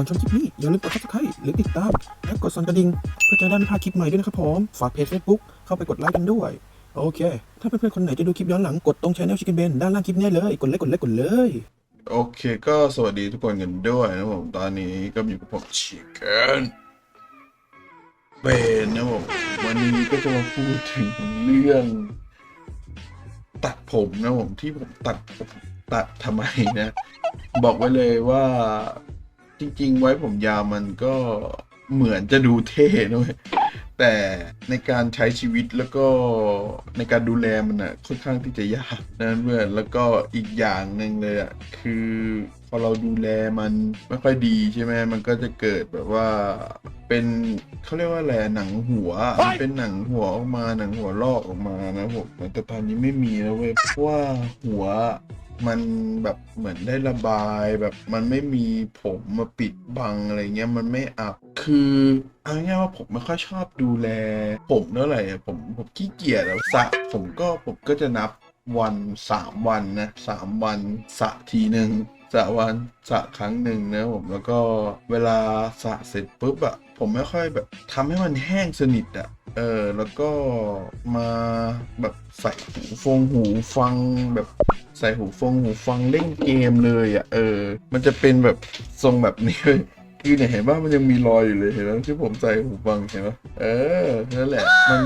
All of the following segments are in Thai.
ก่อนชมคลิปนี้ อย่าลืมกด subscribe หรือติดตาม และกดสั่นกระดิ่งเพื่อจะได้ไม่พลาดคลิปใหม่ด้วยนะครับผม ฝากเพจ Facebook เข้าไปกดไลค์กันด้วย โอเค ถ้าเพื่อนๆคนไหนจะดูคลิปย้อนหลังกดตรง Channel Chicken Ben ด้านล่างคลิปนี้เลย กดไลค์กดไลค์กดเลย โอเคก็สวัสดีทุกคนกันด้วยนะผมตอนนี้ก็อยู่กับผมชิคเก้นเบนนะผมวันนี้ก็จะมาพูดถึงเรื่องตัดผมนะผมที่ผมตัดตัดทำไมนะ บอกไว้เลยว่า จริง ๆ ไว้ผมยาวมันก็เหมือนจะดูเท่นะเว้ยแต่ในการใช้ชีวิตแล้วก็ในการดูแลมันอะค่อนข้างที่จะยากนะเพื่อนแล้วก็อีกอย่างหนึ่งเลยอะคือพอเราดูแลมันไม่ค่อยดีใช่ไหมมันก็จะเกิดแบบว่าเป็นเขาเรียกว่าอะไรหนังหัวมันเป็นหนังหัวออกมาหนังหัวลอกออกมานะผมแต่ตอนนี้ไม่มีแล้วเว้ยเพราะว่าหัว มันแบบเหมือนได้ระบายแบบมันไม่มีผมมาปิดบังอะไรเงี้ยมันไม่อับคือเอาง่ายๆว่าผมไม่ค่อยชอบดูแล ผมเท่าไหร่ผมผมขี้เกียจแล้วสระผมก็ผมก็จะนับวันสามวันนะสามวันสระทีหนึ่งสระวันสระครั้งหนึ่งนะผมแล้วก็เวลาสระเสร็จปุ๊บอะผมไม่ค่อยแบบทำให้มันแห้งสนิทอะเออแล้วก็มาแบบใส่หูฟงหูฟังแบบ ใส่หูฟงหูฟังเล่นเกมเลยอะเออ มันจะเป็นแบบทรงแบบนี้เลยคือเนี่ยเห็นว่ามันยังมีรอยอยู่เลยเห็นไหมที่ผมใส่หูฟังเห็นไหมเออนั่นแหละมัน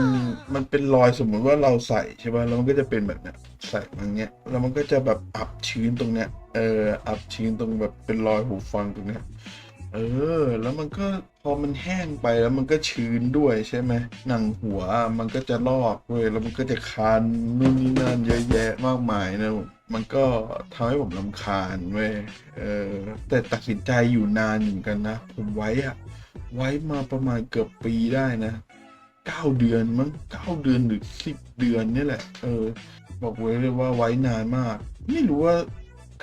มันเป็นรอยสมมุติว่าเราใส่ใช่ป่ะแล้วมันก็จะเป็นแบบเนี้ยใส่มันเนี้ยแล้วมันก็จะแบบอับชื้นตรงเนี้ยเอออับชื้นตรงแบบเป็นรอยหูฟังตรงเนี้ย เออ แล้วมันก็พอมันแห้งไปแล้วมันก็ชื้นด้วยใช่ไหมหนังหัวมันก็จะลอกเว้ยแล้วมันก็จะคันนู่นนี่นั่นเยอะแยะมากมายนะมันก็ทำให้ผมรำคาญเว้ยเออแต่ตัดสินใจอยู่นานเหมือนกันนะ ผมไว้อะไว้มาประมาณเกือบปีได้นะเก้าเดือนมั้งเก้าเดือนหรือสิบเดือนนี่แหละ เออ บอกไว้เลยว่าไว้นานมาก ไม่รู้ว่า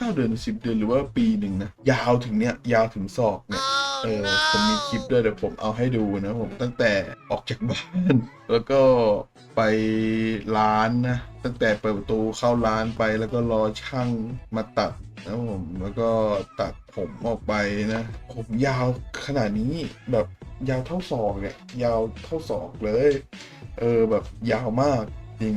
ก้าเดือนสิบเดือนหรือว่าปีหนึ่งนะ ยาวถึงเนี้ยยาวถึงศอกเนี่ยเออผมมีคลิปด้วยเดี๋ยวผมเอาให้ดูนะผมตั้งแต่ออกจากบ้าน แล้วก็ไปร้านนะ ตั้งแต่เปิดประตูเข้าร้านไปแล้วก็รอช่างมาตัดนะผมแล้วก็ตัดผมออกไปนะ ผมยาวขนาดนี้แบบยาวเท่าศอกเนี่ยยาวเท่าศอกเลย เออแบบยาวมากจริง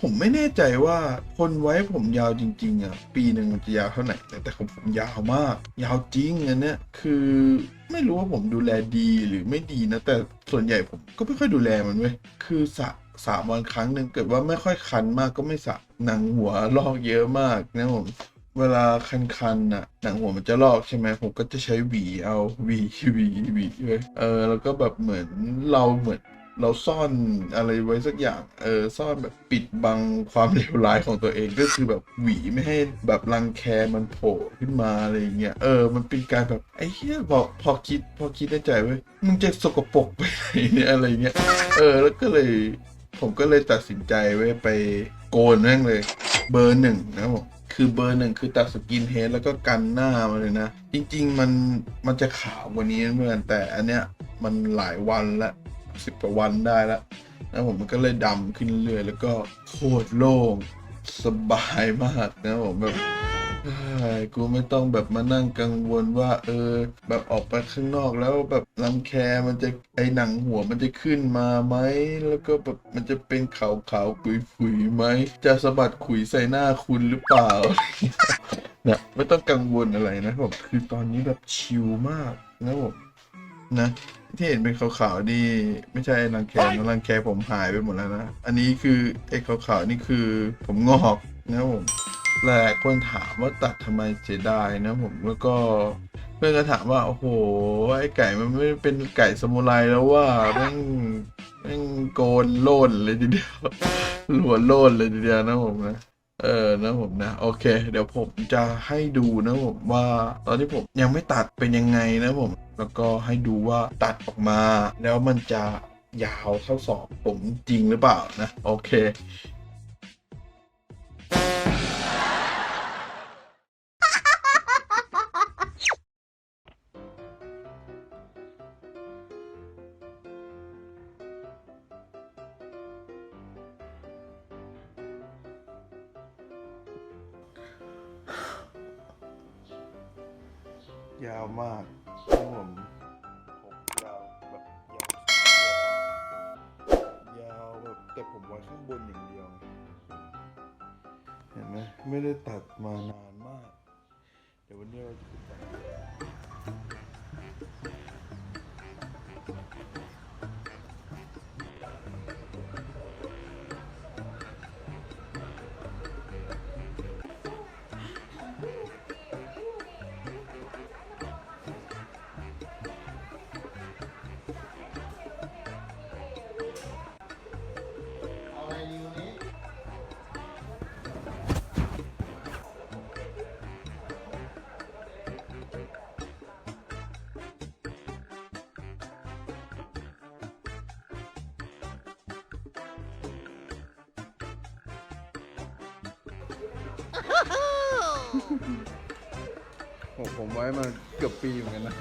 ผมไม่แน่ใจว่าคนไว้ผมยาวจริงๆอะปีหนึ่งมันจะยาวเท่าไหร่แต่แต่ของผมยาวมาก ยาวจริงอันเนี้ยคือไม่รู้ว่าผมดูแลดีหรือไม่ดีนะ แต่ส่วนใหญ่ผมก็ไม่ค่อยดูแลมันเว้ยคือสระสามวันครั้งหนึ่งเกิดว่าไม่ค่อยคันมากก็ไม่สระหนังหัวลอกเยอะมากนะผมเวลาคันๆน่ะหนังหัวมันจะลอกใช่ไหมผมก็จะใช้หวีเอาหวีหวีหวีเว้ยเออแล้วก็แบบเหมือนเราเหมือน เราซ่อนอะไรไว้สักอย่างเออซ่อนแบบปิดบังความเลวร้ายของตัวเองก็คือแบบหวีไม่ให้แบบรังแคมันโผล่ขึ้นมาอะไรอย่างเงี้ยเออ มันเป็นการแบบไอ้เหี้ยพอพอคิดพอคิดในใจเว้มึงจะสกปรกไปไหนเนี่ยอะไรเงี้ยเออ แล้วก็เลยผมก็เลยตัดสินใจไว้ไปโกนแม่งเลย เบอร์หนึ่งนะผมคือเบอร์หนึ่งคือตัดสกินเฮดแล้วก็กันหน้ามาเลยนะ จริง ๆ มันมันจะขาวกว่านี้เพื่อนแต่อันเนี้ยมันหลายวันละ สิบกว่าวันได้แล้วนะผมมันก็เลยดำขึ้นเรื่อยแล้วก็โคตรโล่งสบายมากนะผมแบบเฮ้ยกูไม่ต้องแบบมานั่งกังวลว่า เออ แบบออกไปข้างนอกแล้วแบบรังแคมันจะไอหนังหัวมันจะขึ้นมาไหมแล้วก็แบบมันจะเป็นขาวขาวๆขุยขุยๆไหมจะสะบัดขุยใส่หน้าคุณหรือเปล่าเนี่ยไม่ต้องกังวลอะไรนะผมคือตอนนี้แบบชิลมากนะผม นะ ที่เห็นเป็นขาวๆนี่ไม่ใช่รังแคนะรังแคผมหายไปหมดแล้วนะ อันนี้คือไอ้ขาวๆนี่คือผมงอกนะผมหลายคนถามว่าตัดทำไมเสียดายนะผมแล้วก็เพื่อนก็ถามว่าโอ้โหไอ้ไก่มันไม่ได้เป็นไก่สมุไรแล้วว่าแม่งแม่งโกนโล่นเลยทีเดียวหัวโล่นเลยทีเดียวนะผมนะ เออนะผมนะโอเค เดี๋ยวผมจะให้ดูนะผมว่าตอนที่ผมยังไม่ตัดเป็นยังไงนะผม แล้วก็ให้ดูว่าตัดออกมา แล้วมันจะยาวเท่าศอกผมจริงหรือเปล่านะ โอเค ยาวมากครับผมผมยาวแบบยาวยาวแบบแต่ผมไว้ข้างบนอย่างเดียว เห็นไหมไม่ได้ตัดมานานมาก เดี๋ยววันนี้เราจะไปตัด ผมผมไว้มาเกือบปีเหมือนกันนะ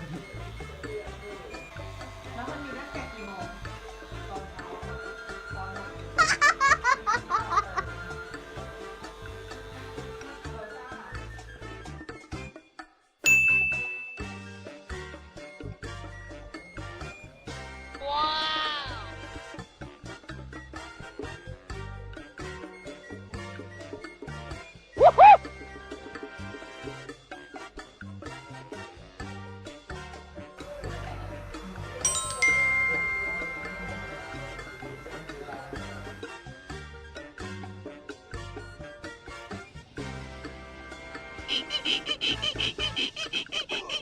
Oh,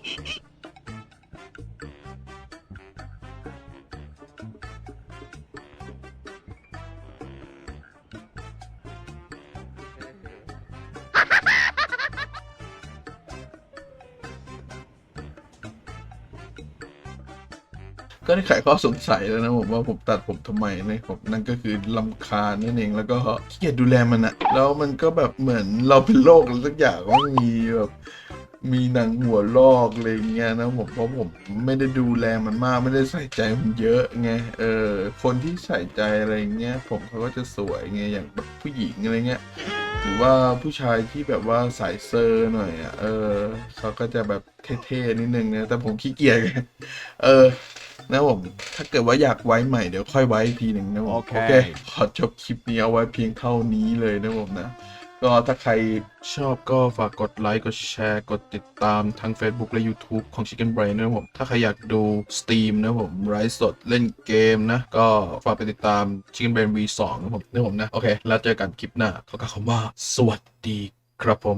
ก็ได้ไขข้อสงสัยแล้วนะผมว่าผมตัดผมทำไมนะผมนั่นก็คือลำคาญนั่นเองแล้วก็ขี้เกียจดูแลมันอะแล้วมันก็แบบเหมือนเราเป็นโรคอะไรสักอย่างว่ามีแบบมีหนังหัวลอกอะไรเงี้ยนะผมเพราะผมไม่ได้ดูแลมันมากไม่ได้ใส่ใจมันเยอะไงเออคนที่ใส่ใจอะไรเงี้ยผมเขาก็จะสวยไงอย่างแบบผู้หญิงอะไรเงี้ยหรือว่าผู้ชายที่แบบว่าสายเซอร์หน่อยอะเออเขาก็จะแบบเท่ๆนิดนึงนะแต่ผมขี้เกียจไงเออ นะผม ถ้าเกิดว่าอยากไว้ใหม่เดี๋ยวค่อยไว้อีกทีหนึ่งนะผม โอเค ขอจบคลิปนี้เอาไว้เพียงเท่านี้เลยนะผมนะ ก็ถ้าใครชอบก็ฝากกดไลค์ กดแชร์ กดติดตามทั้ง Facebook และ YouTube ของ Chicken Brain นะครับผม ถ้าใครอยากดูสตรีมนะผมไลฟ์สดเล่นเกมนะ ก็ฝากไปติดตาม Chicken Brain V2 นะผมนะผมนะ โอเค แล้วเจอกันคลิปหน้าขอกล่าวคำว่าสวัสดีครับผม